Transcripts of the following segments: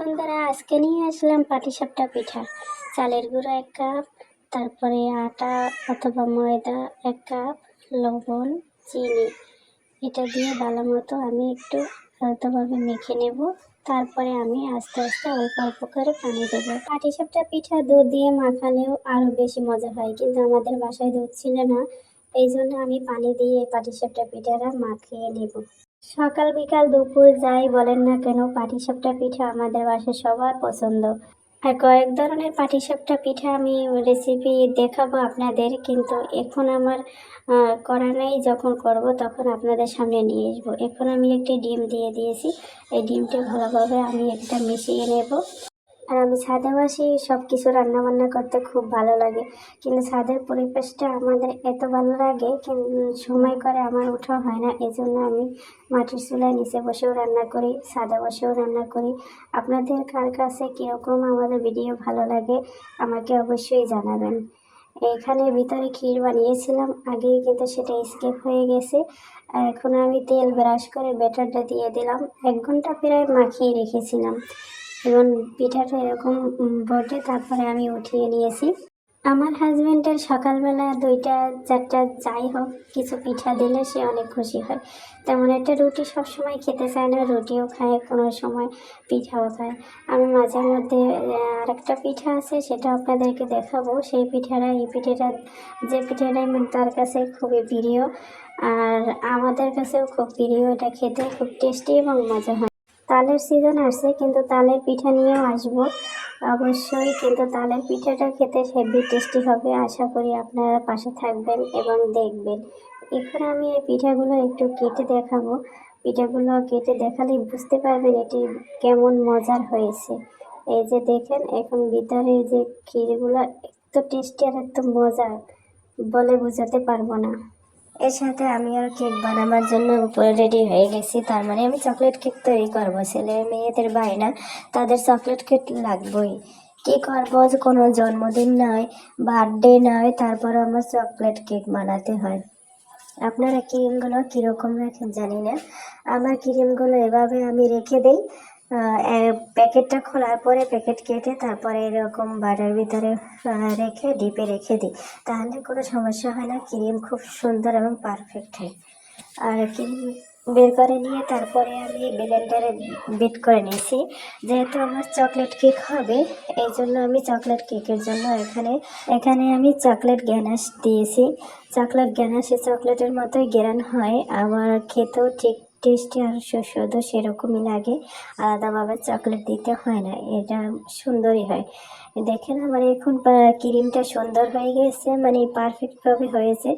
বন্ধুরা আজকে নিয়ে আসলাম পাটিসাপটা পিঠা। চালের গুঁড়ো এক কাপ, তারপরে আটা অথবা ময়দা এক কাপ, লবণ, চিনি। এটা দিয়ে ভালো মতো আমি একটু হালকাভাবে মেখে নেব। তারপরে আমি আস্তে আস্তে অল্প অল্প করে পানি দেবো। পাটিসাপটা পিঠা দুধ দিয়ে মাখালেও আরও বেশি মজা হয়। কিন্তু আমাদের বাসায় দুধ ছিল না। এই জন্য আমি পানি দিয়ে এই পাটিসাপটা পিঠাটা মাখিয়ে নেব। সকাল বিকাল দুপুর যাই বলেন না কেন, পাটিসাপটা পিঠা আমাদের বাসায় সবার পছন্দ। আর কয়েক ধরনের পাটিসাপটা পিঠা আমি রেসিপি দেখাবো আপনাদের, কিন্তু এখন আমার করা নেই, যখন করব তখন আপনাদের সামনে নিয়ে আসব। এখন আমি একটি ডিম দিয়ে দিয়েছি। এই ডিমটা ভালোভাবে আমি একটা মিশিয়ে নেব। আর আমি ছাদে বসে সব কিছু রান্না বান্না করতে খুব ভালো লাগে। কিন্তু ছাদের পরিবেশটা আমাদের এত ভালো লাগে সময় করে আমার ওঠা হয় না। এই জন্য আমি মাটির চুলায় নিচে বসেও রান্না করি, ছাদে বসেও রান্না করি। আপনাদের কার কাছে কীরকম আমাদের ভিডিও ভালো লাগে আমাকে অবশ্যই জানাবেন। এখানে ভিতরে ক্ষীর বানিয়েছিলাম, আগেই কিন্তু সেটা স্কেপ হয়ে গেছে। এখন আমি তেল ব্রাশ করে ব্যাটারটা দিয়ে দিলাম। এক ঘণ্টা প্রায় মাখিয়ে রেখেছিলাম। এবং পিঠাটা এরকম বটে, তারপরে আমি উঠিয়ে নিয়েছি। আমার হাজব্যান্ডের সকালবেলা দুইটা, চারটা যাই হোক, কিছু পিঠা দিলে সে অনেক খুশি হয়। তেমন একটা রুটি সব সময় খেতে চায় না, রুটিও খায়, কোনো সময় পিঠাও খায়। আমি মাঝে মধ্যে আরেকটা পিঠা আছে, সেটা আপনাদেরকে দেখাবো। সেই পিঠাটা, এই পিঠাটা, যে পিঠাটা মানে তার কাছে খুবই প্রিয়, আর আমাদের কাছেও খুব প্রিয়, এটা খেতে খুব টেস্টি এবং মজা হয়। তালের সিজন আসছে, কিন্তু তালের পিঠা নিয়েও আসব। অবশ্যই কিন্তু তালের পিঠাটা খেতে হেভি টেস্টি হবে, আশা করি আপনারা পাশে থাকবেন এবং দেখবেন। এখন আমি এই পিঠাগুলো একটু কেটে দেখাবো। পিঠাগুলো কেটে দেখালে বুঝতে পারবেন এটি কেমন মজার হয়েছে। এই যে দেখেন, এখন ভিতরে যে ক্ষীরগুলো এত টেস্টি আর এত মজার বলে বোঝাতে পারব না। এর সাথে আমি আর কেক বানাবার জন্য উপরে রেডি হয়ে গেছি। তার মানে আমি চকলেট কেক তৈরি করব। ছেলে মেয়েদের বায়না তাদের চকলেট কেক লাগবেই। কি করব কোনো জন্মদিন নয় বার্থডে নয় তারপর আমার চকলেট কেক বানাতে হয়। আপনারা ক্রিমগুলো কীরকম রাখেন জানি না। আমার ক্রিমগুলো এভাবে আমি রেখে দিই। প্যাকেটটা খোলার পরে প্যাকেট কেটে তারপরে এরকম বাটার ভিতরে রেখে, ডিপে রেখে দিই। তাহলে কোনো সমস্যা হয় না, ক্রিম খুব সুন্দর এবং পারফেক্ট হয়। আর ক্রিম বের করে নিয়ে তারপরে আমি ব্লেন্ডারে বিট করে নিয়েছি। যেহেতু আমার চকলেট কেক হবে, এই জন্য আমি চকলেট কেকের জন্য এখানে এখানে আমি চকলেট গ্যানাশ দিয়েছি। চকলেট গ্যানাসে চকলেটের মতোই গ্যারান হয়। আমার খেতেও ঠিক টেস্টি আর সুস্বাদু সেরকমই লাগে। আলাদাভাবে চকলেট দিতে হয় না, এটা সুন্দরই হয়। দেখেন আমার এখন ক্রিমটা সুন্দর হয়ে গেছে মানে পারফেক্টভাবে হয়েছে।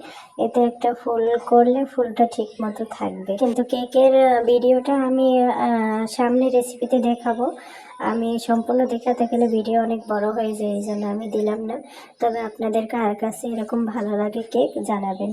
এতে একটা ফুল করলে ফুলটা ঠিক মতো থাকবে। কিন্তু কেকের ভিডিওটা আমি সামনে রেসিপিতে দেখাবো। আমি সম্পূর্ণ দেখাতে গেলে ভিডিও অনেক বড় হয়ে যায়, এই জন্য আমি দিলাম না। তবে আপনাদের কার কাছে এরকম ভালো লাগে কেক জানাবেন।